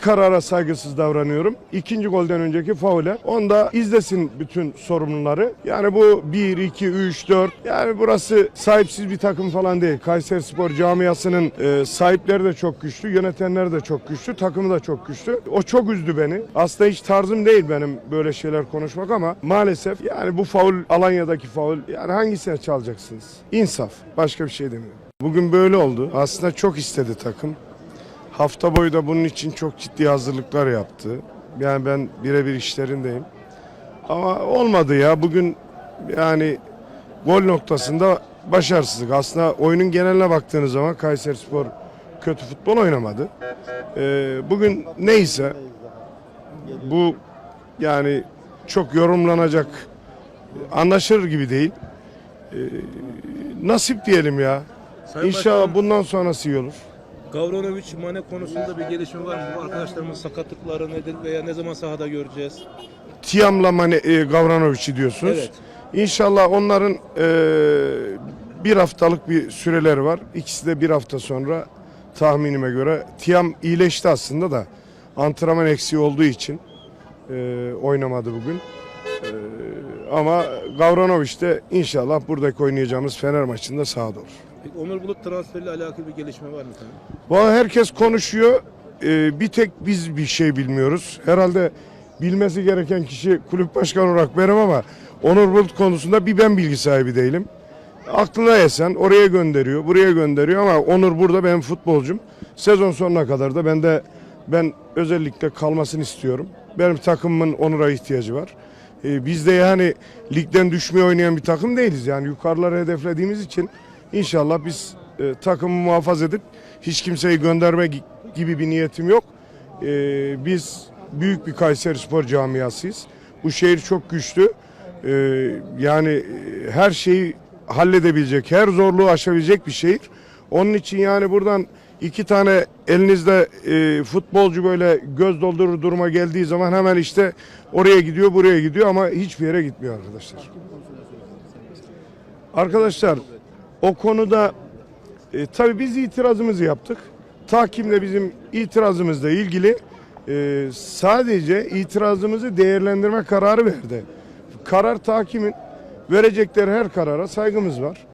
karara saygısız davranıyorum. İkinci golden önceki faule. Onda izlesin bütün sorumluları. Yani bu 1, 2, 3, 4. Yani burası sahipsiz bir takım falan değil. Kayseri Spor camiasının e, sahipleri de çok güçlü. Yönetenler de çok güçlü. Takımı da çok güçlü. O çok üzdü beni. Aslında hiç tarzım değil benim böyle şeyler konuşmak ama maalesef yani bu faul Alanya'daki faul yani hangisine çalacaksınız? İnsaf. Başka bir şey demiyorum. Bugün böyle oldu. Aslında çok istedi takım. Hafta boyu da bunun için çok ciddi hazırlıklar yaptı. Yani ben birebir işlerindeyim. Ama olmadı ya. Bugün yani gol noktasında başarısızlık. Aslında oyunun geneline baktığınız zaman Kayserispor kötü futbol oynamadı. Ee, bugün neyse bu yani çok yorumlanacak anlaşılır gibi değil. Ee, nasip diyelim ya. Sayın İnşallah Başkanım, bundan sonrası iyi olur. Gavranovic Mane konusunda bir gelişme var mı? Bu arkadaşlarımın sakatlıkları nedir veya ne zaman sahada göreceğiz? Tiam'la Mane, e, Gavranovic'i diyorsunuz. Evet. İnşallah onların e, bir haftalık bir süreleri var. İkisi de bir hafta sonra tahminime göre. Tiam iyileşti aslında da antrenman eksiği olduğu için e, oynamadı bugün. E, ama Gavranovic de inşallah buradaki oynayacağımız Fener maçında sahada olur. Onur Bulut transferiyle alakalı bir gelişme var mı efendim? Herkes konuşuyor. Ee, bir tek biz bir şey bilmiyoruz. Herhalde bilmesi gereken kişi kulüp başkanı olarak benim ama Onur Bulut konusunda bir ben bilgi sahibi değilim. Aklına esen oraya gönderiyor, buraya gönderiyor ama Onur burada benim futbolcum. Sezon sonuna kadar da ben de ben özellikle kalmasını istiyorum. Benim takımımın Onur'a ihtiyacı var. Ee, biz de yani ligden düşmeye oynayan bir takım değiliz. Yani yukarıları hedeflediğimiz için inşallah biz e, takımı muhafaza edip hiç kimseyi gönderme gi- gibi bir niyetim yok. Ee, biz büyük bir Kayseri Spor camiasıyız. Bu şehir çok güçlü. Ee, yani e, her şeyi halledebilecek, her zorluğu aşabilecek bir şehir. Onun için yani buradan iki tane elinizde e, futbolcu böyle göz doldurur duruma geldiği zaman hemen işte oraya gidiyor, buraya gidiyor ama hiçbir yere gitmiyor arkadaşlar. Arkadaşlar o konuda e, tabii biz itirazımızı yaptık. Tahkimle bizim itirazımızla ilgili e, sadece itirazımızı değerlendirme kararı verdi. Karar tahkimin verecekleri her karara saygımız var.